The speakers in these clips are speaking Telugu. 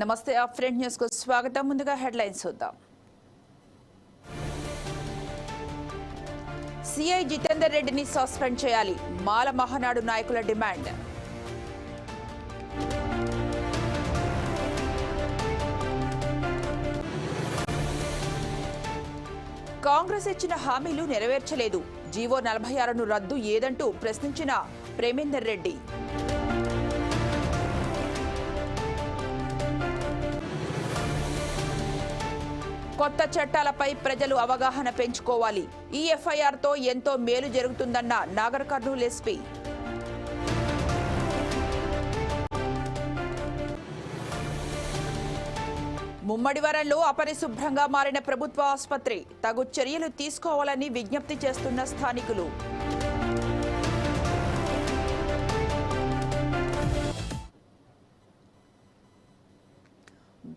నమస్తే ఆ ఫ్రంట్ న్యూస్కు స్వాగతం. ముందుగా హెడ్లైన్స్ చూద్దాం. సిఐ జితేందర్ రెడ్డిని సస్పెండ్ చేయాలి. మాల మహానాడు నాయకుల డిమాండ్. కాంగ్రెస్ ఇచ్చిన హామీలు నెరవేర్చలేదు. జీవో నలభై ఆరును రద్దు ఏదంటూ ప్రశ్నించిన ప్రేమేందర్ రెడ్డి. కొత్త చట్టాలపై ప్రజలు అవగాహన పెంచుకోవాలి. ఈ ఎఫ్ఐఆర్తో ఎంతో మేలు జరుగుతుందన్న నాగర్ కర్నూలు ఎస్పీ. ముమ్మడివరంలో అపరిశుభ్రంగా మారిన ప్రభుత్వ ఆసుపత్రి తగు చర్యలు తీసుకోవాలని విజ్ఞప్తి చేస్తున్న స్థానికులు.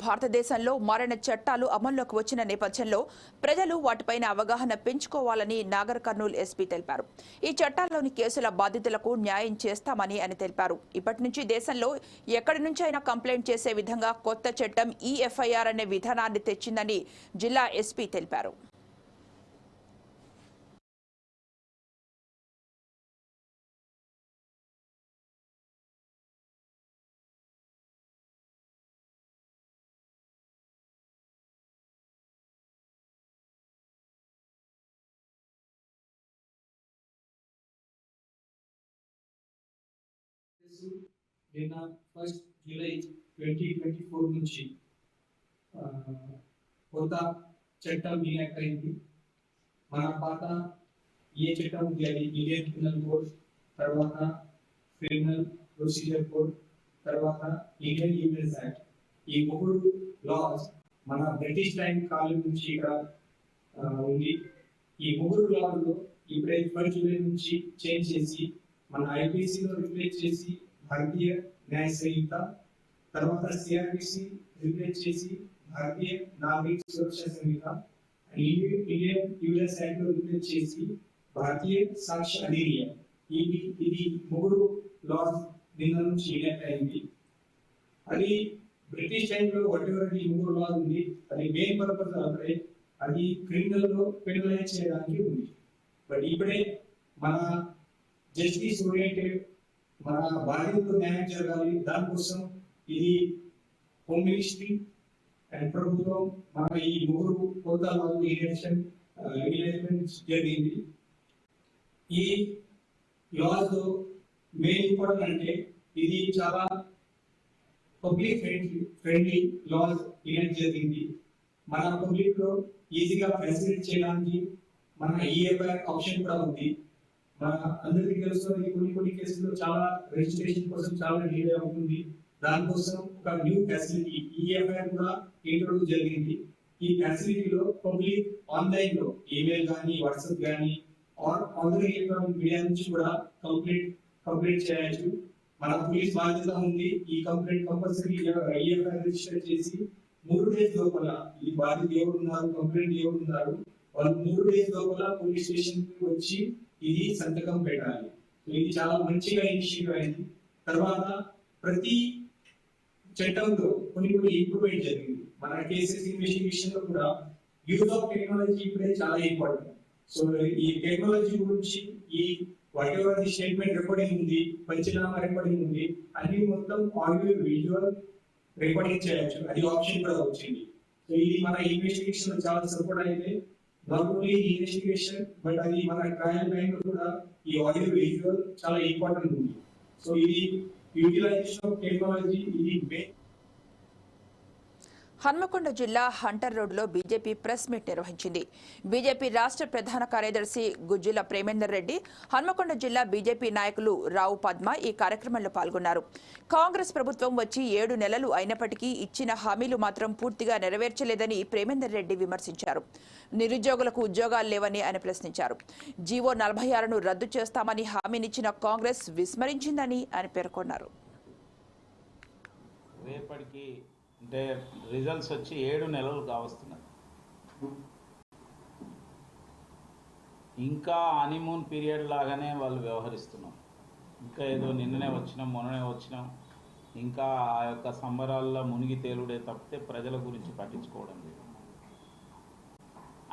భారతదేశంలో మారిన చట్టాలు అమల్లోకి వచ్చిన నేపథ్యంలో ప్రజలు వాటిపైన అవగాహన పెంచుకోవాలని నాగర్ కర్నూలు ఎస్పీ తెలిపారు. ఈ చట్టాల్లోని కేసుల బాధితులకు న్యాయం చేస్తామని ఆయన తెలిపారు. ఇప్పటి నుంచి దేశంలో ఎక్కడి నుంచి అయినా కంప్లైంట్ చేసే విధంగా కొత్త చట్టం ఈ ఎఫ్ఐఆర్ అనే విధానాన్ని తెచ్చిందని జిల్లా ఎస్పీ తెలిపారు. నిన్న first July twenty twenty four నుంచి కొత్త చట్టం రియాక్ట్ అయింది. మన పాత ఏ చట్టం ఉంది? అది ఇండియన్ క్రిమినల్ కోడ్ తర్వాత క్రిమినల్ ప్రొసీజర్ కోడ్ తర్వాత ఇండియన్ యూనియన్స్ యాక్ట్ ఈ మూడు లాస్ మన బ్రిటిష్ టైం కాలం నుంచి ఇక్కడ ఉంది. ఈ మూడు లాల్లో ఇప్పుడే ఫస్ట్ జూలై నుంచి చేంజ్ చేసి మన ఐపీసీలో రిప్లేస్ చేసి భారతీయ న్యాయ సంహిత తర్వాత సిఆర్పిసి రిప్లేస్ చేసి Bharatiya Nagarik Suraksha Sanhita Indian US US act replace చేసి భారతీయ సాక్ష్య అధినియం ఇది ఇది మూడు లాస్ నిన్న నుంచి అయింది అది బ్రిటిష్ టైంలో వాట్ ఎవర్ ఈ మూడు లాస్ ఉంది అది మెయిన్ పర్పస్ అంటే అది క్రిమినల్లో పెనలైజ్ చేయడానికి ఉంది బట్ ఇప్పుడే మన జస్టిస్ ఓరియంటెడ్ మన బాధ్యతలు న్యాయం జరగాలి. దానికోసం ఇది హోమ్ మినిస్ట్రీ అండ్ ప్రభుత్వం మన ఈ మూడు కోతాల లాలు ఎలక్షన్ ఎలక్ట్మెంట్ జరిగింది. ఈ లాస్ మెయిన్ ఇంపార్టెంట్ అంటే ఇది చాలా public friendly friendly laws event జరిగింది. మన పబ్లిక్లో ఈజీగా ఫెసిలిటీ చేయడానికి మన ఈఎఫ్ఐ ఆప్షన్ కూడా ఉంది. అందరికీ తెలుసు ఈ కొన్ని కొన్ని కేసుల్లో చాలా రిజిస్ట్రేషన్ కోసం చాలా డిలే అవుతుంది. దానికోసం ఒక న్యూ ఫెసిలిటీ ఈఎఫ్ఐ కూడా ఇంట్రొడ్యూస్ జరిగింది. ఈ ఫెసిలిటీలో పబ్లిక్ ఆన్లైన్లో ఈమెయిల్ కానీ వాట్సాప్ కానీ ఆర్ ఆన్లైన్ ఎలక్ట్రానిక్ మీడియా నుంచి కూడా కంప్లీట్ కంప్లీట్ చేయొచ్చు. మన పోలీస్ బాధ్యత ఉంది ఈ కంప్లైంట్ కంపల్సరీ ఈఎఫ్ఐ రిజిస్టర్ చేసి మూడు డేస్ లోపల ఈ బాధిత ఎవరున్నారు కంప్లైంట్ ఎవరున్నారు వాళ్ళు మూడు డేస్ లోపల పోలీస్ స్టేషన్ వచ్చి ఇది సంతకం పెట్టాలి. సో ఇది చాలా మంచిగా ఇనిషియేటివ్ అయింది. తర్వాత ప్రతి చట్టంలో కొన్ని కొన్ని ఇంప్రూవ్మెంట్ జరిగింది. మన కేసెస్ ఇన్వెస్టిగేషన్లో కూడా యూజ్ ఆఫ్ టెక్నాలజీ ఇప్పుడే చాలా ఇంపార్టెంట్ సో ఈ టెక్నాలజీ గురించి ఈ what ever the statement recording ఉంది పంచనామా రికార్డింగ్ ఉంది అన్ని మొత్తం ఆడియో విజువల్ రికార్డింగ్ చేయొచ్చు. అది ఆప్షన్ కూడా వచ్చింది. సో ఇది మన ఇన్వెస్టిగేషన్లో చాలా సపోర్ట్ అయితే నాట్ ఓన్లీ ఇన్వెస్టిగేషన్ బట్ అది మన ట్రయల్ టైం లో కూడా ఈ ఆడియో విజువల్ చాలా ఇంపార్టెంట్ ఉంది సో ఇది యూటిలైజేషన్ ఆఫ్ టెక్నాలజీ ఇది మెయిన్ హన్మకొండ జిల్లా హంటర్ రోడ్లో బీజేపీ ప్రెస్ మీట్ నిర్వహించింది. బీజేపీ రాష్ట్ర ప్రధాన కార్యదర్శి గుజ్జుల ప్రేమేందర్ రెడ్డి హన్మకొండ జిల్లా బీజేపీ నాయకులు రావు పద్మ ఈ కార్యక్రమంలో పాల్గొన్నారు. కాంగ్రెస్ ప్రభుత్వం వచ్చి ఏడు నెలలు అయినప్పటికీ ఇచ్చిన హామీలు మాత్రం పూర్తిగా నెరవేర్చలేదని ప్రేమేందర్ రెడ్డి విమర్శించారు. నిరుద్యోగులకు ఉద్యోగాలు లేవని ఆయన ప్రశ్నించారు. జీవో నలభై ఆరును రద్దు చేస్తామని హామీనిచ్చిన కాంగ్రెస్ విస్మరించిందని ఆయన పేర్కొన్నారు. రేపటికి అంటే రిజల్ట్స్ వచ్చి ఏడు నెలలు కావస్తున్నాయి ఇంకా హనీమూన్ పీరియడ్ లాగానే వాళ్ళు వ్యవహరిస్తున్నాం ఇంకా ఏదో నిన్ననే వచ్చినాం మొన్ననే వచ్చినాం. ఇంకా ఆ యొక్క సంబరాల్లో మునిగి తేలుడే తప్పితే ప్రజల గురించి పట్టించుకోవడం లేదు.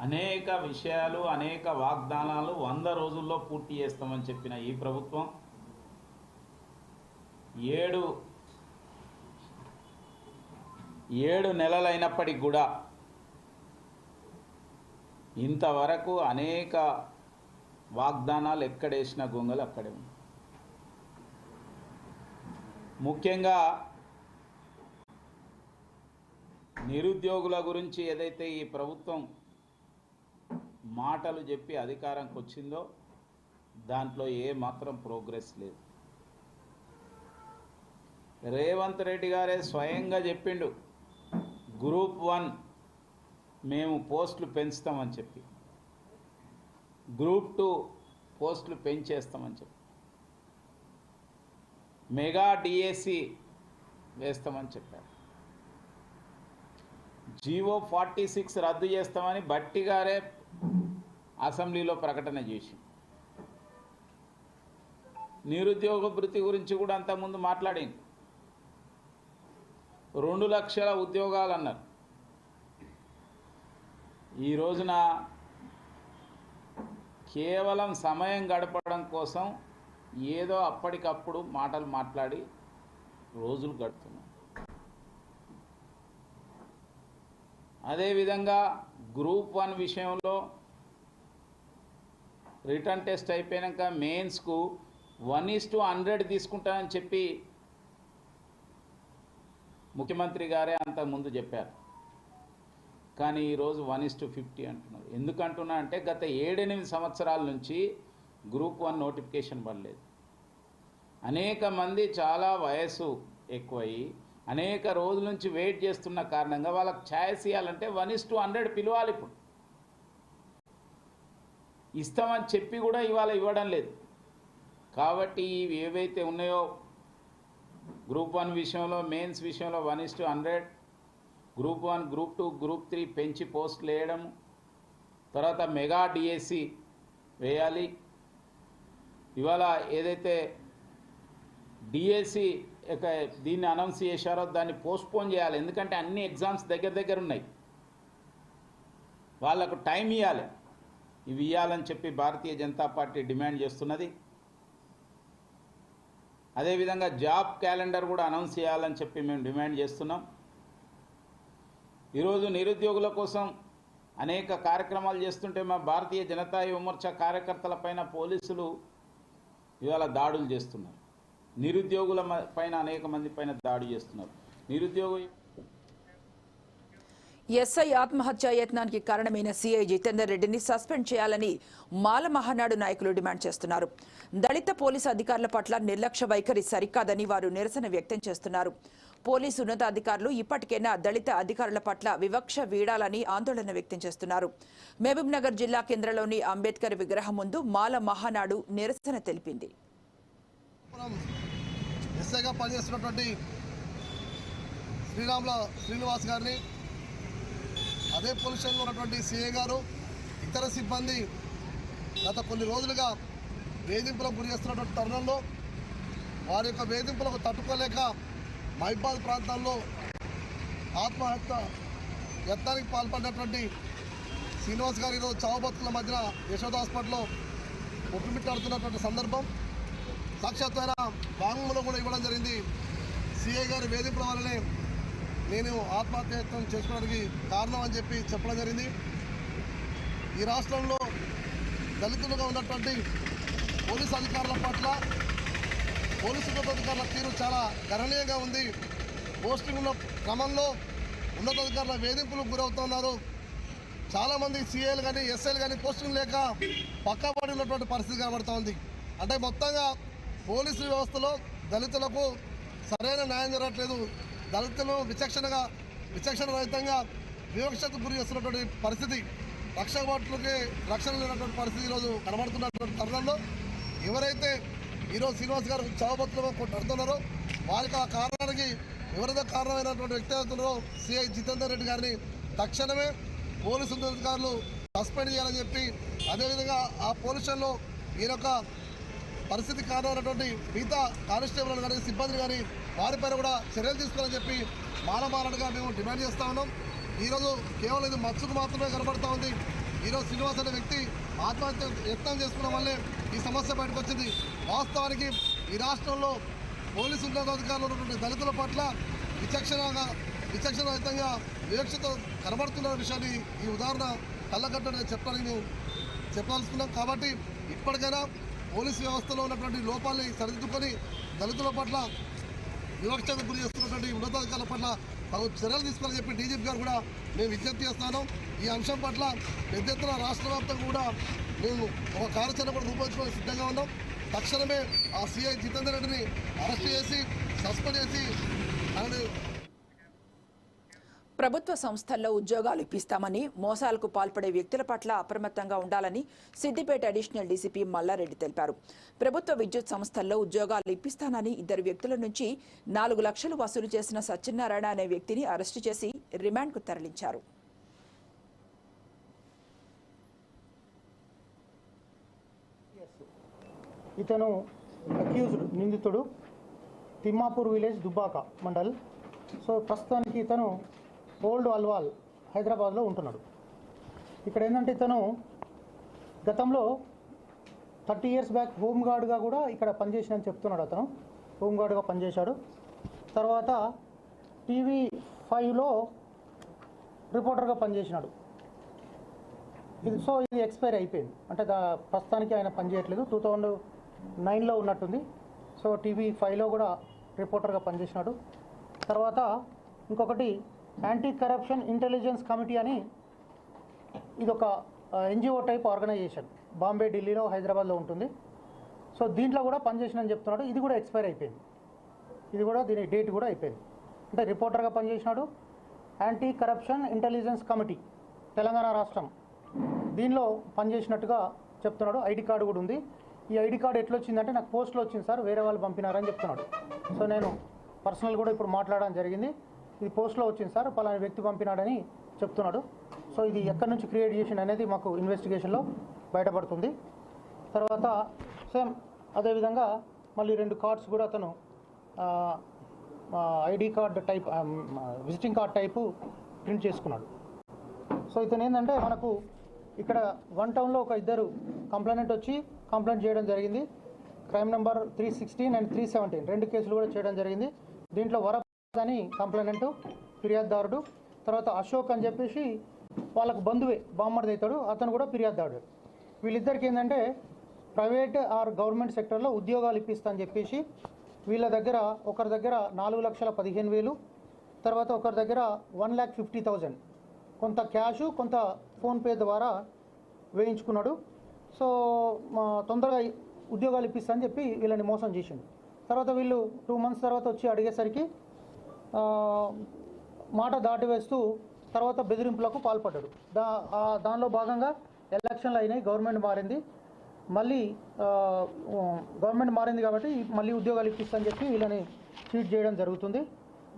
అనేక విషయాలు అనేక వాగ్దానాలు వంద రోజుల్లో పూర్తి చేస్తామని చెప్పిన ఈ ప్రభుత్వం ఏడు ఏడు నెలలైనప్పటికి కూడా ఇంతవరకు అనేక వాగ్దానాలు ఎక్కడేసిన గొంగలు అక్కడే ఉంది. ముఖ్యంగా నిరుద్యోగుల గురించి ఏదైతే ఈ ప్రభుత్వం మాటలు చెప్పి అధికారంకి వచ్చిందో దాంట్లో ఏ మాత్రం ప్రోగ్రెస్ లేదు. రేవంత్ రెడ్డి గారే స్వయంగా చెప్పిండు గ్రూప్ వన్ మేము పోస్టులు పెంచుతామని చెప్పి. గ్రూప్ టూ పోస్టులు పెంచేస్తామని చెప్పి. మెగా డిఎస్సి వేస్తామని చెప్పారు. జీవో ఫార్టీ సిక్స్ రద్దు చేస్తామని బట్టి గారే అసెంబ్లీలో ప్రకటన చేసి. నిరుద్యోగ భృతి గురించి కూడా అంతకుముందు మాట్లాడింది రెండు లక్షల ఉద్యోగాలు అన్నారు ఈ రోజున కేవలం సమయం గడపడం కోసం ఏదో అప్పటికప్పుడు మాటలు మాట్లాడి రోజులు గడుపుతున్నాం. అదేవిధంగా గ్రూప్ వన్ విషయంలో రిటర్న్ టెస్ట్ అయిపోయాక మెయిన్స్కు వన్ ఈస్ టు హండ్రెడ్ తీసుకుంటానని చెప్పి ముఖ్యమంత్రి గారే అంతకుముందు చెప్పారు. కానీ ఈరోజు వన్ ఇస్ టు ఫిఫ్టీ అంటున్నారు. ఎందుకంటున్నా అంటే గత ఏడెనిమిది సంవత్సరాల నుంచి గ్రూప్ వన్ నోటిఫికేషన్ పడలేదు. అనేక మంది చాలా వయసు ఎక్కువయ్యి అనేక రోజుల నుంచి వెయిట్ చేస్తున్న కారణంగా వాళ్ళకి ఛాయిస్ ఇవ్వాలంటే వన్ ఇస్ టు హండ్రెడ్ పిలవాలి ఇప్పుడు. ఇస్తామని చెప్పి కూడా ఇవాళ ఇవ్వడం లేదు. కాబట్టి ఇవి ఏవైతే ఉన్నాయో గ్రూప్ వన్ విషయంలో మెయిన్స్ విషయంలో one is to hundred. Group one group two group three పెంచి పోస్టులు వేయడం తర్వాత మెగా డిఎస్సి వేయాలి. ఇవాళ ఏదైతే డిఎస్సి దీన్ని అనౌన్స్ చేశారో దాన్ని పోస్ట్పోన్ చేయాలి. ఎందుకంటే అన్ని ఎగ్జామ్స్ దగ్గర దగ్గర ఉన్నాయి. వాళ్ళకు టైం ఇవ్వాలి ఇవి ఇవ్వాలని చెప్పి భారతీయ జనతా పార్టీ డిమాండ్ చేస్తున్నది. అదేవిధంగా జాబ్ క్యాలెండర్ కూడా అనౌన్స్ చేయాలని చెప్పి మేము డిమాండ్ చేస్తున్నాం. ఈరోజు నిరుద్యోగుల కోసం అనేక కార్యక్రమాలు చేస్తుంటే మా భారతీయ జనతా కార్యకర్తల కార్యకర్తలపైన పోలీసులు ఇవాళ దాడులు చేస్తున్నారు. నిరుద్యోగుల మ- పైన అనేక మంది పైన దాడి చేస్తున్నారు. నిరుద్యోగ ఎస్ఐ ఆత్మహత్య యత్నానికి కారణమైన సీఐ జితేందర్ రెడ్డిని సస్పెండ్ చేయాలని మాల మహానాడు నాయకులు డిమాండ్ చేస్తున్నారు. దళిత పోలీసు అధికారుల పట్ల నిర్లక్ష్య వైఖరి సరికాదని వారు నిరసన వ్యక్తం చేస్తున్నారు. పోలీసు ఉన్నతాధికారులు ఇప్పటికైనా దళిత అధికారుల పట్ల వివక్ష వీడాలని ఆందోళన వ్యక్తం చేస్తున్నారు. మహబూబ్ నగర్ జిల్లా కేంద్రంలోని అంబేద్కర్ విగ్రహం ముందు మాల మహానాడు నిరసన తెలిపింది. శ్రీరాముల శ్రీనివాస్ గారిని అదే పోలీస్ స్టేషన్లో ఉన్నటువంటి సీఏ గారు ఇతర సిబ్బంది గత కొన్ని రోజులుగా వేధింపులకు గురి చేస్తున్నటువంటి తరుణంలో వారి యొక్క వేధింపులకు తట్టుకోలేక మైబాల్ ప్రాంతాల్లో ఆత్మహత్య యత్నానికి పాల్పడినటువంటి శ్రీనివాస్ గారు ఈరోజు చావు మధ్యన యశోద హాస్పిటల్లో ఒప్పిమిట్టాడుతున్నటువంటి సందర్భం. సాక్షాత్ ఆయన వాంగ్మూలం కూడా ఇవ్వడం జరిగింది. సిఐ గారి వేధింపుల వల్లనే నేను ఆత్మహత్యత్వం చేసుకోవడానికి కారణం అని చెప్పి చెప్పడం జరిగింది. ఈ రాష్ట్రంలో దళితులుగా ఉన్నటువంటి పోలీసు అధికారుల పట్ల పోలీసు ఉన్నతాధికారుల తీరు చాలా గణనీయంగా ఉంది. పోస్టింగ్ ఉన్న క్రమంలో ఉన్నతాధికారుల వేధింపులకు గురవుతున్నారు. చాలామంది సీఏలు కానీ ఎస్ఐలు కానీ పోస్టింగ్ లేక పక్కబడి ఉన్నటువంటి పరిస్థితి కనబడుతోంది అంటే మొత్తంగా పోలీసు వ్యవస్థలో దళితులకు సరైన న్యాయం జరగట్లేదు. దళితులు విచక్షణగా విచక్షణ రహితంగా వివక్షతకు గురి చేస్తున్నటువంటి పరిస్థితి. రక్షకభటులకి రక్షణ లేనటువంటి పరిస్థితి ఈరోజు కనబడుతున్నటువంటి తరుణంలో. ఎవరైతే ఈరోజు శ్రీనివాస్ గారు చావబతులుగా కొట్టుతున్నారో వారికి ఆ కారణానికి ఎవరైతే కారణమైనటువంటి వ్యక్తి అవుతున్నారో సిఐ జితేందర్ రెడ్డి గారిని తక్షణమే పోలీసు అధికారులు సస్పెండ్ చేయాలని చెప్పి అదేవిధంగా ఆ పోలీస్ స్టేషన్లో యొక్క పరిస్థితి కారణమైనటువంటి మిగతా కానిస్టేబుల్ కానీ సిబ్బంది కానీ వారిపైన కూడా చర్యలు తీసుకోవాలని చెప్పి మానమానడుగా మేము డిమాండ్ చేస్తా ఉన్నాం. ఈరోజు కేవలం ఇది మత్స్సుకు మాత్రమే కనబడుతూ ఉంది. ఈరోజు శ్రీనివాస్ అనే వ్యక్తి ఆత్మహత్య యత్నం చేసుకున్న వల్లే ఈ సమస్య బయటకు వచ్చింది. వాస్తవానికి ఈ రాష్ట్రంలో పోలీసు ఉన్నతాధికారులు ఉన్నటువంటి దళితుల పట్ల విచక్షణగా విచక్షణరహితంగా వివక్షతో కనబడుతున్న విషయాన్ని ఈ ఉదాహరణ కళ్ళగట్టని చెప్పడానికి మేము చెప్పాల్సుకున్నాం కాబట్టి ఇప్పటికైనా పోలీసు వ్యవస్థలో ఉన్నటువంటి లోపాలని సరిదిద్దుకొని దళితుల పట్ల వివక్షకు గురి చేస్తున్నటువంటి ఉన్నతాధికారుల పట్ల తగు చర్యలు తీసుకోవాలని చెప్పి డీజీపీ గారు కూడా మేము విజ్ఞప్తి చేస్తున్నాను. ఈ అంశం పట్ల పెద్ద ఎత్తున రాష్ట్ర కూడా మేము ఒక కార్యాచరణ కూడా రూపొందించుకోవడానికి సిద్ధంగా ఉన్నాం. తక్షణమే ఆ సీఐ జితేందర్ రెడ్డిని అరెస్ట్ చేసి సస్పెండ్ చేసి ఆయన ప్రభుత్వ సంస్థల్లో ఉద్యోగాలు ఇప్పిస్తామని మోసాలకు పాల్పడే వ్యక్తుల పట్ల అప్రమత్తంగా ఉండాలని సిద్దిపేట అడిషనల్ డీసీపీ మల్లారెడ్డి తెలిపారు. ప్రభుత్వ విద్యుత్ సంస్థల్లో ఉద్యోగాలు ఇప్పిస్తానని ఇద్దరు వ్యక్తుల నుంచి నాలుగు లక్షలు వసూలు చేసిన సత్యనారాయణ అనే వ్యక్తిని అరెస్టు చేసి రిమాండ్కు తరలించారు. ఇతను అక్యూజ్డ్ నిందితుడు తిమ్మాపూర్ విలేజ్ దుబ్బాక మండల్. సో ప్రస్తుతానికి ఇతను ఓల్డ్ అల్వాల్ హైదరాబాద్లో ఉంటున్నాడు. ఇక్కడ ఏంటంటే ఇతను గతంలో థర్టీ ఇయర్స్ బ్యాక్ హోమ్ గార్డ్గా కూడా ఇక్కడ పనిచేసినని చెప్తున్నాడు అతను. హోమ్ గార్డ్గా పనిచేశాడు. తర్వాత టీవీ ఫైవ్లో రిపోర్టర్గా పనిచేసినాడు. ఇది సో ఇది ఎక్స్పైర్ అయిపోయింది. అంటే దా ప్రస్తుతానికి ఆయన పనిచేయట్లేదు టూ థౌజండ్ నైన్లో ఉన్నట్టుంది. సో టీవీ ఫైవ్లో కూడా రిపోర్టర్గా పనిచేసినాడు. తర్వాత ఇంకొకటి యాంటీ కరప్షన్ ఇంటెలిజెన్స్ కమిటీ అని ఇది ఒక ఎన్జిఓ టైప్ ఆర్గనైజేషన్ బాంబే ఢిల్లీలో హైదరాబాద్లో ఉంటుంది. సో దీంట్లో కూడా పనిచేసినని చెప్తున్నాడు. ఇది కూడా ఎక్స్పైర్ అయిపోయింది. ఇది కూడా దీని డేట్ కూడా అయిపోయింది. అంటే రిపోర్టర్గా పనిచేసినాడు. Anti corruption intelligence committee Telangana రాష్ట్రం. దీనిలో పనిచేసినట్టుగా చెప్తున్నాడు. ఐడి కార్డు కూడా ఉంది. ఈ ఐడి కార్డు ఎట్లా వచ్చిందంటే నాకు పోస్ట్లో వచ్చింది సార్. వేరే వాళ్ళు పంపినారని చెప్తున్నాడు. సో నేను పర్సనల్ కూడా ఇప్పుడు మాట్లాడడం జరిగింది. ఇది పోస్ట్లో వచ్చింది సార్ పలానా వ్యక్తి పంపినాడని చెప్తున్నాడు. సో ఇది ఎక్కడి నుంచి క్రియేట్ చేసింది అనేది మాకు ఇన్వెస్టిగేషన్లో బయటపడుతుంది. తర్వాత సేమ్ అదేవిధంగా మళ్ళీ రెండు కార్డ్స్ కూడా అతను ID card type visiting card type print చేసుకున్నాడు. సో ఇతను ఏంటంటే మనకు ఇక్కడ వన్ టౌన్లో ఒక ఇద్దరు కంప్లైంట్ వచ్చి కంప్లైంట్ చేయడం జరిగింది. Crime number three sixteen and three seventeen రెండు కేసులు కూడా చేయడం జరిగింది. దీంట్లో వర అని కంప్లైంట్ ఫిర్యాదుదారుడు తర్వాత అశోక్ అని చెప్పేసి వాళ్ళకు బంధువే బామ్మడిది అవుతాడు అతను కూడా ఫిర్యాదుదారుడు. వీళ్ళిద్దరికి ఏంటంటే ప్రైవేట్ ఆర్ గవర్నమెంట్ సెక్టర్లో ఉద్యోగాలు ఇప్పిస్తా అని చెప్పేసి వీళ్ళ దగ్గర ఒకరి దగ్గర నాలుగు లక్షల పదిహేను వేలు తర్వాత ఒకరి దగ్గర వన్ ల్యాక్ ఫిఫ్టీ థౌజండ్. కొంత క్యాషు కొంత ఫోన్పే ద్వారా వేయించుకున్నాడు. సో మా తొందరగా ఉద్యోగాలు ఇప్పిస్తా అని చెప్పి వీళ్ళని మోసం చేసిండు. తర్వాత వీళ్ళు టూ మంత్స్ తర్వాత వచ్చి అడిగేసరికి మాట దాటివేస్తూ తర్వాత బెదిరింపులకు పాల్పడ్డాడు. దా దానిలో భాగంగా ఎలక్షన్లు అయినాయి గవర్నమెంట్ మారింది. మళ్ళీ గవర్నమెంట్ మారింది కాబట్టి మళ్ళీ ఉద్యోగాలు ఇప్పిస్తా అని చెప్పి వీళ్ళని చీట్ చేయడం జరుగుతుంది.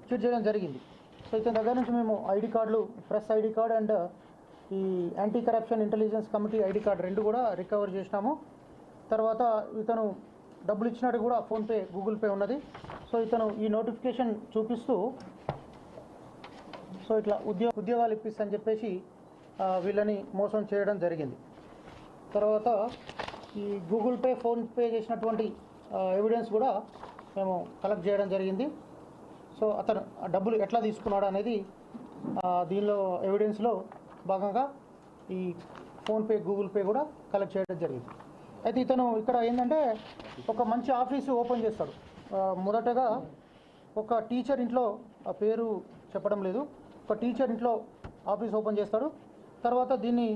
చీట్ చేయడం జరిగింది. సో ఇతని దగ్గర నుంచి మేము ఐడి కార్డులు ప్రెస్ ఐడి కార్డ్ అండ్ ఈ anti corruption intelligence committee ID card రెండు కూడా రికవర్ చేసినాము. తర్వాత ఇతను డబ్బులు ఇచ్చినట్టు కూడా ఫోన్పే గూగుల్ పే ఉన్నది. సో ఇతను ఈ నోటిఫికేషన్ చూపిస్తూ సో ఇట్లా ఉద్యోగ ఉద్యోగాలు ఇప్పిస్తా అని చెప్పేసి వీళ్ళని మోసం చేయడం జరిగింది. తర్వాత ఈ గూగుల్ పే ఫోన్పే చేసినటువంటి ఎవిడెన్స్ కూడా మేము కలెక్ట్ చేయడం జరిగింది. సో అతను డబ్బులు ఎట్లా తీసుకున్నాడు అనేది దీనిలో ఎవిడెన్స్లో భాగంగా ఈ ఫోన్పే గూగుల్ పే కూడా కలెక్ట్ చేయడం జరిగింది. అయితే ఇతను ఇక్కడ ఏంటంటే ఒక మంచి ఆఫీసు ఓపెన్ చేస్తాడు. మొదటగా ఒక టీచర్ ఇంట్లో ఆ పేరు చెప్పడం లేదు. ఒక టీచర్ ఇంట్లో ఆఫీస్ ఓపెన్ చేస్తాడు. తర్వాత దీన్ని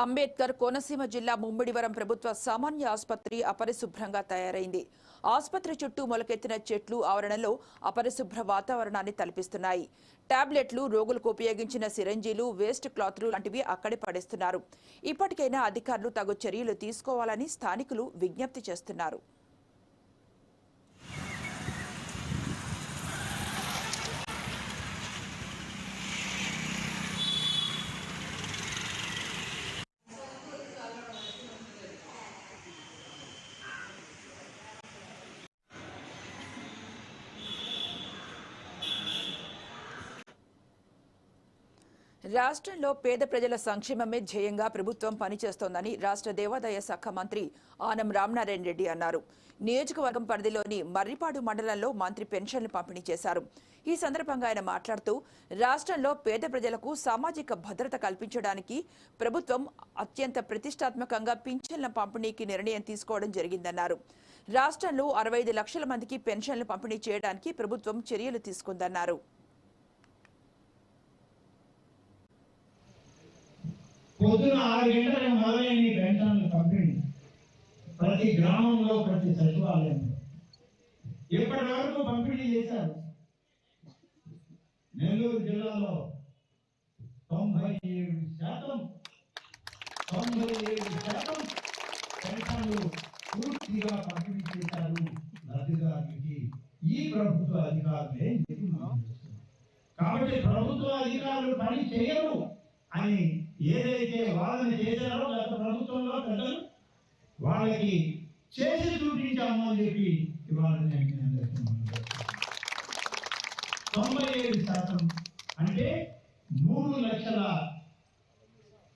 అంబేద్కర్ కోనసీమ జిల్లా ముమ్మిడివరం ప్రభుత్వ సామాన్య ఆసుపత్రి అపరిశుభ్రంగా తయారైంది. ఆసుపత్రి చుట్టూ మొలకెత్తిన చెట్లు ఆవరణలో అపరిశుభ్ర వాతావరణాన్ని తలపిస్తున్నాయి. టాబ్లెట్లు రోగులకు ఉపయోగించిన సిరంజీలు వేస్ట్ క్లాత్లు లాంటివి అక్కడే పడేస్తున్నారు. ఇప్పటికైనా అధికారులు తగు చర్యలు తీసుకోవాలని స్థానికులు విజ్ఞప్తి చేస్తున్నారు. రాష్ట్రంలో పేద ప్రజల సంక్షేమమే ధ్యేయంగా ప్రభుత్వం పనిచేస్తోందని రాష్ట్ర దేవాదాయ శాఖ మంత్రి ఆనం రామనారాయణ రెడ్డి అన్నారు. నియోజకవర్గం పరిధిలోని మర్రిపాడు మండలంలో మంత్రి పెన్షన్లు పంపిణీ చేశారు. ఈ సందర్భంగా ఆయన మాట్లాడుతూ రాష్ట్రంలో పేద ప్రజలకు సామాజిక భద్రత కల్పించడానికి ప్రభుత్వం అత్యంత ప్రతిష్టాత్మకంగా పింఛన్ల పంపిణీకి నిర్ణయం తీసుకోవడం జరిగిందన్నారు. రాష్ట్రంలో అరవై లక్షల మందికి పెన్షన్లు పంపిణీ చేయడానికి ప్రభుత్వం చర్యలు తీసుకుందన్నారు. పొద్దున ఆరు గంటలకు మొదలైన ఈ పెన్షన్లు పంపిణీ ప్రతి గ్రామంలో ప్రతి సచివాలయంలో ఇప్పటి వరకు పంపిణీ చేశారు. నెల్లూరు జిల్లాలో తొంభై ఏడు శాతం తొంభై ఏడు శాతం పెన్షన్లు పూర్తిగా పంపిణీ చేశారు లబ్ధిదారులకి ఈ ప్రభుత్వ అధికారులే కాబట్టి ప్రభుత్వ అధికారులు పని చేయరు. అని ఏదైతే వాదన చేశారో గత ప్రభుత్వంలో పెద్దలు వాళ్ళకి చేసి చూపించాము అని చెప్పి ఇవాళ నేను తొంభై ఏడు శాతం అంటే మూడు లక్షల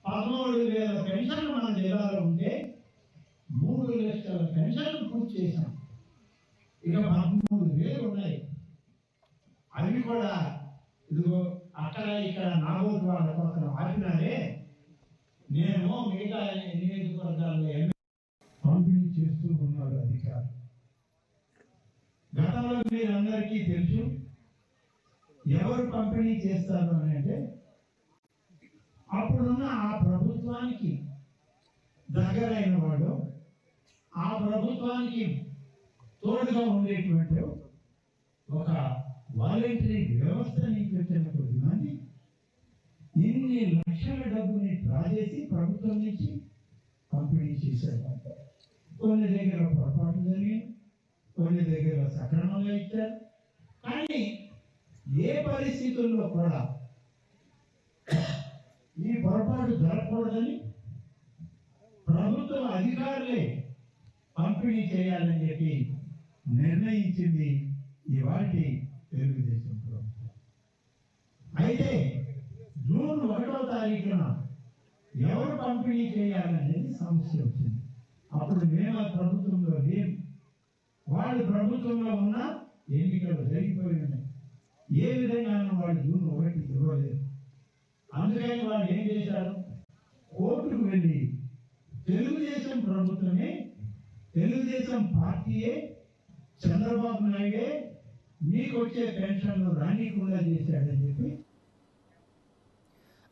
పదమూడు వేల పెన్షన్లు మన జిల్లాలో ఉంటే మూడు లక్షల పెన్షన్లు పూర్తి చేశాం. ఇక పదమూడు వేలు ఉన్నాయి. అవి కూడా ఇదిగో అక్కడ ఇక్కడ నాగోతు వాళ్ళ పక్కన ఆపినారే నేను మిగతా నియోజకవర్గాల్లో ఎమ్మె- పంపిణీ చేస్తూ ఉన్నారు అధికారులు. గతంలో మీరందరికీ తెలుసు ఎవరు పంపిణీ చేస్తారు అని అంటే అప్పుడున్న ఆ ప్రభుత్వానికి దగ్గరైన వాడు ఆ ప్రభుత్వానికి తోడుగా ఉండేటువంటి ఒక వాలంటరీ వ్యవస్థని పెట్టిన కానీ ఇన్ని లక్షల డబ్బుని డ్రా చేసి ప్రభుత్వం నుంచి పంపిణీ చేశారు. కొన్ని దగ్గర పొరపాటు జరిగింది కొన్ని దగ్గర సక్రమంగా ఇచ్చారు. కానీ ఏ పరిస్థితుల్లో కూడా ఈ పొరపాటు జరగకూడదని ప్రభుత్వ అధికారులే పంపిణీ చేయాలని చెప్పి నిర్ణయించింది ఇవాటి తెలుగుదేశం ప్రభుత్వం అయితే జూన్ ఒకటో తారీఖున ఎవరు పంపిణీ చేయాలనేది సమస్య వచ్చింది. అప్పుడు మేము ఆ ప్రభుత్వంలో లేము. వాళ్ళు ప్రభుత్వంలో ఉన్న ఎన్నికలు జరిగిపోయి ఉన్నాయి. ఏ విధంగా వాళ్ళు జూన్ ఒకటి ఇవ్వలేదు. అందుకని వాళ్ళు ఏం చేశారు? కోర్టుకు వెళ్ళి తెలుగుదేశం ప్రభుత్వమే తెలుగుదేశం పార్టీయే చంద్రబాబు నాయుడే మీకు వచ్చే పెన్షన్లు రానికుండా చేశాడని చెప్పి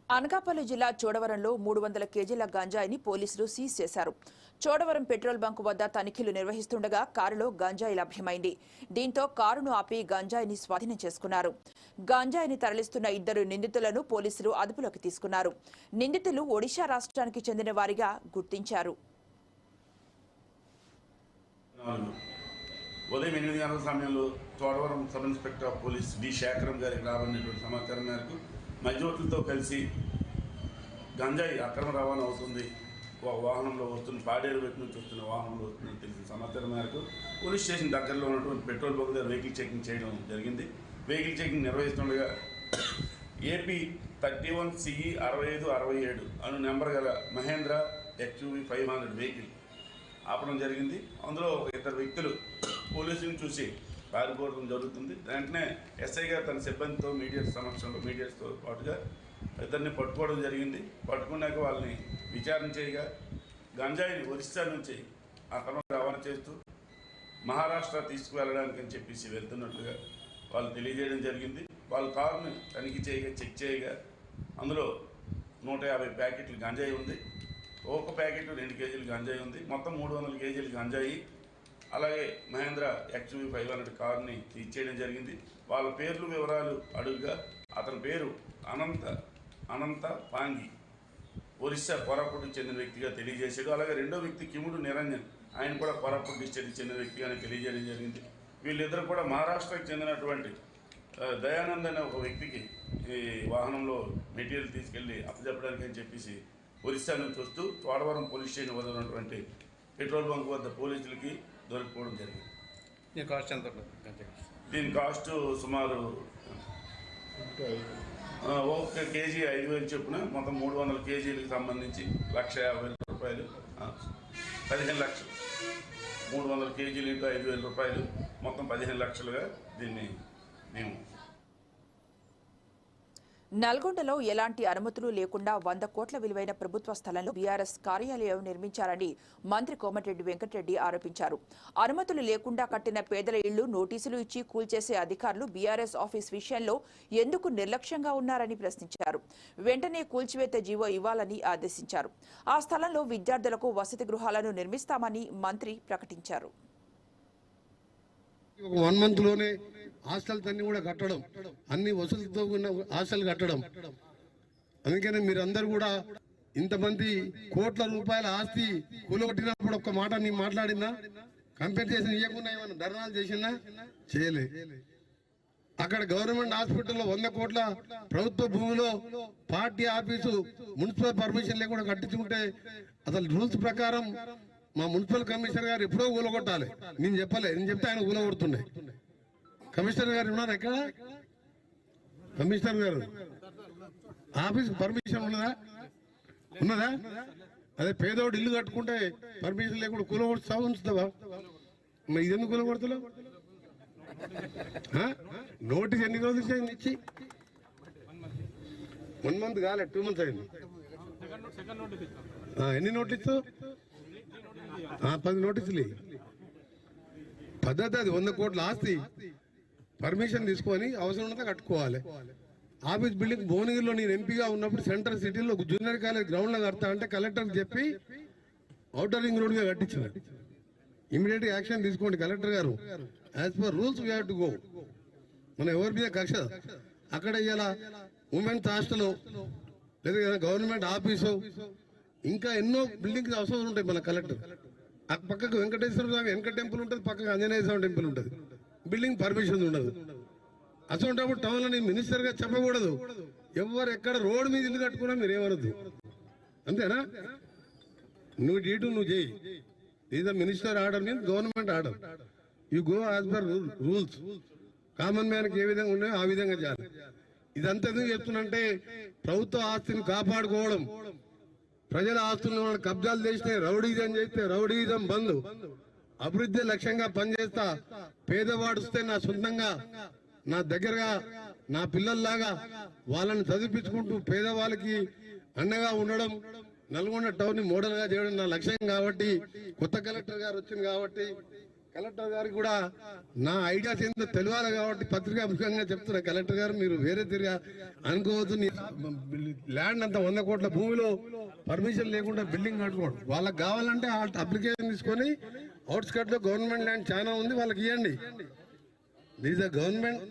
అనకాపల్లి జిల్లా చోడవరంలో మూడు వందల కేజీల గంజాయిని పోలీసులు సీజ్ చేశారు. చోడవరం పెట్రోల్ బంక్ వద్ద తనిఖీలు నిర్వహిస్తుండగా కారులో గంజాయి లభ్యమైంది. దీంతో కారును ఆపి గంజాయిని స్వాధీనం చేసుకున్నారు. గంజాయిని తరలిస్తున్న ఇద్దరు నిందితులను పోలీసులు అదుపులోకి తీసుకున్నారు. నిందితులు ఒడిశా రాష్ట్రానికి చెందిన వారిగా గుర్తించారు. ఉదయం ఎనిమిది గంటల సమయంలో Chodavaram sub inspector of police D. Sekharam గారికి రాబడినటువంటి సమాచారం మేరకు మధ్యవర్తులతో కలిసి గంజాయి అక్రమ రవాణా అవుతుంది. వాహనంలో వస్తున్న పాడేరు వైపు నుంచి వస్తున్న వాహనంలో వస్తుందని తెలిసిన సమాచారం మేరకు పోలీస్ స్టేషన్ దగ్గరలో ఉన్నటువంటి పెట్రోల్ బంక్ దగ్గర వెహికల్ చెకింగ్ చేయడం జరిగింది. వెహికల్ చెకింగ్ నిర్వహిస్తుండగా ఏపీ థర్టీ వన్ సిఈ అరవై ఐదు అరవై ఏడు అను నెంబర్ గల Mahindra XUV five hundred vehicle ఆపడం జరిగింది. అందులో ఒక ఇద్దరు వ్యక్తులు పోలీసులను చూసి పారిపోవడం జరుగుతుంది. వెంటనే ఎస్ఐ గారు తన సిబ్బందితో మీడియా సమక్షంలో మీడియాతో పాటుగా ఇద్దరిని పట్టుకోవడం జరిగింది. పట్టుకున్నాక వాళ్ళని విచారణ చేయగా గంజాయిని ఒరిస్సా నుంచి అక్రమ రవాణా చేస్తూ మహారాష్ట్ర తీసుకువెళ్ళడానికి అని చెప్పేసి వెళ్తున్నట్లుగా వాళ్ళు తెలియజేయడం జరిగింది. వాళ్ళ కారుని తనిఖీ చేయగా చెక్ చేయగా అందులో నూట యాభై ప్యాకెట్లు గంజాయి ఉంది. ఒక ప్యాకెట్ రెండు కేజీలు గంజాయి ఉంది. మొత్తం మూడు వందల కేజీలు గంజాయి. అలాగే మహేంద్ర ఎక్స్వీ ఫైవ్ హండ్రెడ్ కార్ని ఇచ్చేయడం జరిగింది. వాళ్ళ పేర్లు వివరాలు అడుగుగా. అతని పేరు అనంత అనంత పాంగి. ఒరిస్సా కోరాపుట్కు చెందిన వ్యక్తిగా తెలియజేశాడు. అలాగే రెండో వ్యక్తి కిముడు నిరంజన్. ఆయన కూడా కోరాపుట్ డిస్ట్రిక్ట్కి చెందిన వ్యక్తిగానే తెలియజేయడం జరిగింది. వీళ్ళిద్దరు కూడా మహారాష్ట్రకు చెందినటువంటి దయానంద్ అనే ఒక వ్యక్తికి ఈ వాహనంలో మెటీరియల్ తీసుకెళ్ళి అప్పచెప్పడానికి అని చెప్పేసి ఒరిస్సా నుంచి వస్తూ తోడవరం పోలీస్ స్టేషన్ వదిలినటువంటి పెట్రోల్ బంక్ వద్ద పోలీసులకి దొరికిపోవడం జరిగింది. ఈ కాస్ట్ ఎంత? దీని కాస్ట్ సుమారు ఒక్క కేజీ ఐదు వేలు చొప్పున మొత్తం మూడు వందల కేజీలకు సంబంధించి లక్ష యాభై వేల రూపాయలు పదిహేను లక్షలు. మూడు వందల కేజీలు ఐదు వేల రూపాయలు మొత్తం పదిహేను లక్షలుగా దీన్ని మేము నల్గొండలో ఎలాంటి అనుమతులు లేకుండా వంద కోట్ల విలువైన ప్రభుత్వ స్థలంలో బీఆర్ఎస్ కార్యాలయం నిర్మించారని మంత్రి కోమటిరెడ్డి వెంకటరెడ్డి ఆరోపించారు. అనుమతులు లేకుండా కట్టిన పేదల ఇళ్ళు నోటీసులు ఇచ్చి కూల్చేసే అధికారులు బీఆర్ఎస్ ఆఫీస్ విషయంలో ఎందుకు నిర్లక్ష్యంగా ఉన్నారని ప్రశ్నించారు. వెంటనే కూల్చివేత జీవో ఇవ్వాలని ఆదేశించారు. ఆ స్థలంలో విద్యార్థులకు వసతి గృహాలను నిర్మిస్తామని మంత్రి ప్రకటించారు. ఒక వన్ మంత్లోనే హాస్టల్స్ అన్ని కూడా కట్టడం అన్ని వసతులతో ఉన్న హాస్టల్ కట్టడం. అందుకనే మీరందరూ కూడా ఇంతమంది కోట్ల రూపాయల ఆస్తి కూలగొట్టినప్పుడు ఒక్క మాట నీ మాట్లాడినా కంపెన్సేషన్ ఇవ్వకుండా ఏమైనా ధర్నాలు చేసినా చేయలే. అక్కడ గవర్నమెంట్ హాస్పిటల్లో వంద కోట్ల ప్రభుత్వ భూమిలో పార్టీ ఆఫీసు మున్సిపల్ పర్మిషన్ లేకుండా కట్టించుకుంటే అసలు రూల్స్ ప్రకారం మా మున్సిపల్ కమిషనర్ గారు ఎప్పుడో కూలగొట్టాలి నేను చెప్పలే నేను చెప్తే ఆయన కూలగొడుతుండే కమిషనర్ గారు ఉన్నారు ఎక్కడ కమిషనర్ గారు ఆఫీస్ పర్మిషన్ ఉన్నదా? ఉన్నదా? అదే పేదోడు ఇల్లు కట్టుకుంటే పర్మిషన్ లేకుండా కూలగొడుతా ఉంచుతావా? మరి ఇది ఎందుకు కూలగొడతలేవు ఆ? నోటీస్ ఎన్ని రోజులు అయింది ఇచ్చి వన్ మంత్ కాలే టూ మంత్స్ అయింది. ఎన్ని నోటీసు ఆ, పది నోటీసులు పద్ధతి అది వంద కోట్ల ఆస్తి. పర్మిషన్ తీసుకొని అవసరం ఉన్నదా కట్టుకోవాలి. ఆఫీస్ బిల్డింగ్ భువనగిరిలో నేను ఎంపీగా ఉన్నప్పుడు సెంట్రల్ సిటీలో జూనియర్ కాలేజ్ గ్రౌండ్లో కడతా అంటే కలెక్టర్ చెప్పి అవుటర్ రింగ్ రోడ్గా కట్టించిన. ఇమీడియట్ యాక్షన్ తీసుకోండి కలెక్టర్ గారు. As per rules we to go మన ఎవరి మీద కక్ష? అక్కడ ఇలా ఉమెన్స్ హాస్టల్ లేదా గవర్నమెంట్ ఆఫీసు ఇంకా ఎన్నో బిల్డింగ్స్ అవసరం ఉంటాయి మన కలెక్టర్. ఆ పక్కకు వెంకటేశ్వర స్వామి వెంకట టెంపుల్ ఉంటుంది పక్కకు ఆంజనేయ స్వామి టెంపుల్ ఉంటుంది. బిల్డింగ్ పర్మిషన్ ఉండదు. అటువంటిప్పుడు టౌన్లో నేను మినిస్టర్గా చెప్పకూడదు. ఎవరు ఎక్కడ రోడ్ మీద ఇల్లు కట్టుకున్నా మీరు అంతేనా? నువ్వు డీటు నువ్వు చేయి. Is the minister order means government order you go as per rules common మ్యాన్కి ఏ విధంగా ఉన్నాయో ఆ విధంగా చేయాలి. ఇదంతా ఎందుకు చెప్తున్నంటే ప్రభుత్వ ఆస్తిని కాపాడుకోవడం. ప్రజల ఆస్తులను వాళ్ళు కబ్జాలు చేస్తే రౌడీజం చేస్తే రౌడీజం బంద్. అభివృద్ధి లక్ష్యంగా పనిచేస్తా. పేదవాడు వస్తే నా సొంతంగా నా దగ్గరగా నా పిల్లల్లాగా వాళ్ళని చదివించుకుంటూ పేదవాళ్ళకి అండగా ఉండడం నల్గొండ టౌన్ని మోడల్గా చేయడం నా లక్ష్యం కాబట్టి కొత్త కలెక్టర్ గారు వచ్చింది కాబట్టి కలెక్టర్ గారికి కూడా నా ఐడియాస్ ఏందో తెలియాలి కాబట్టి పత్రికా ముఖ్యంగా చెప్తున్నా. కలెక్టర్ గారు మీరు వేరే తిరిగా అనుకోవద్దు. ల్యాండ్ అంత వంద కోట్ల భూమిలో పర్మిషన్ లేకుండా బిల్డింగ్ కట్టుకోండి. వాళ్ళకి కావాలంటే అప్లికేషన్ తీసుకొని అవుట్స్కట్లో గవర్నమెంట్ ల్యాండ్ చాలా ఉంది వాళ్ళకి ఇవ్వండి this the government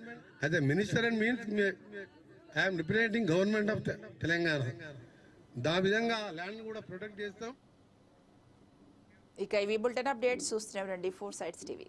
as a minister and means I'm representing government of Telangana దా విధంగా ల్యాండ్ కూడా ప్రొటెక్ట్ చేస్తాం. ఇక ఇవి బులెటిన్ అప్డేట్స్ చూస్తున్నాం రండి ఫోర్ సైడ్స్ టీవీ.